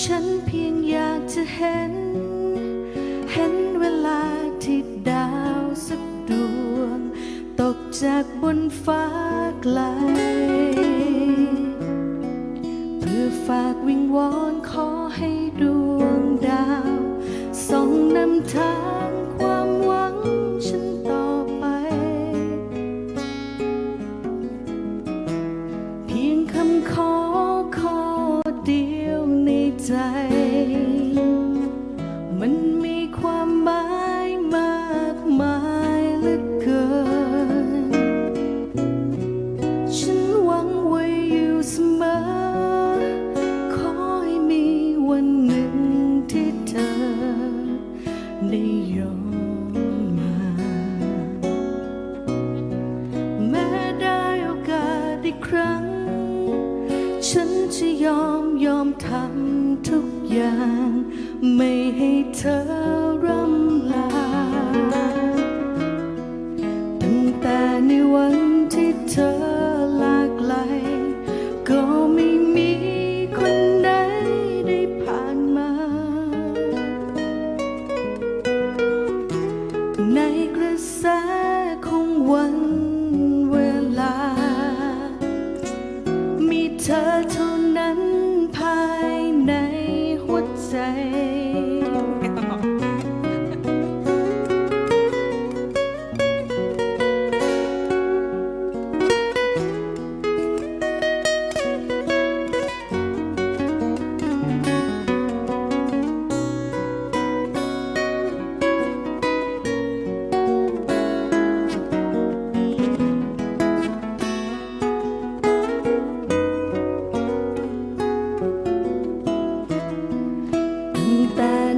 ฉันเพียงอยากจะเห็น เห็นเวลาที่ดาวสักดวง ตกจากบนฟ้าไกล เพื่อฝากวิงวอนขอ อีกครั้ง ฉันจะยอมยอมทำทุกอย่าง ไม่ให้เธอร่ำ ตั้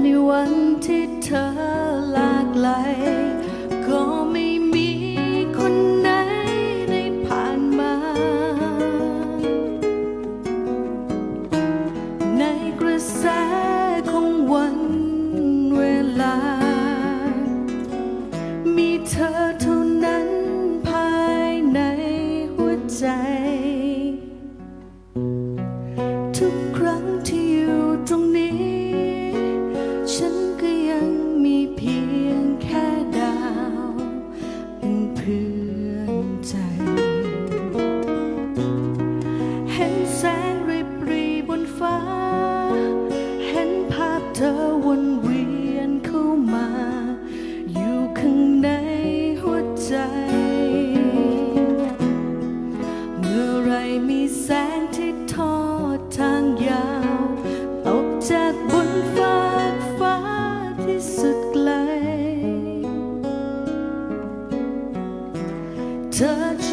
ในวันที่เธอลากไหลก็ไม่มีคนไหนได้ผ่านมา ในกระแสของวันเวลา มีเธอเท่านั้นภายในหัวใจ มีแสงที่ทอดทางยาว ตกจากบนฟากฟ้าที่สุดไกล เธอ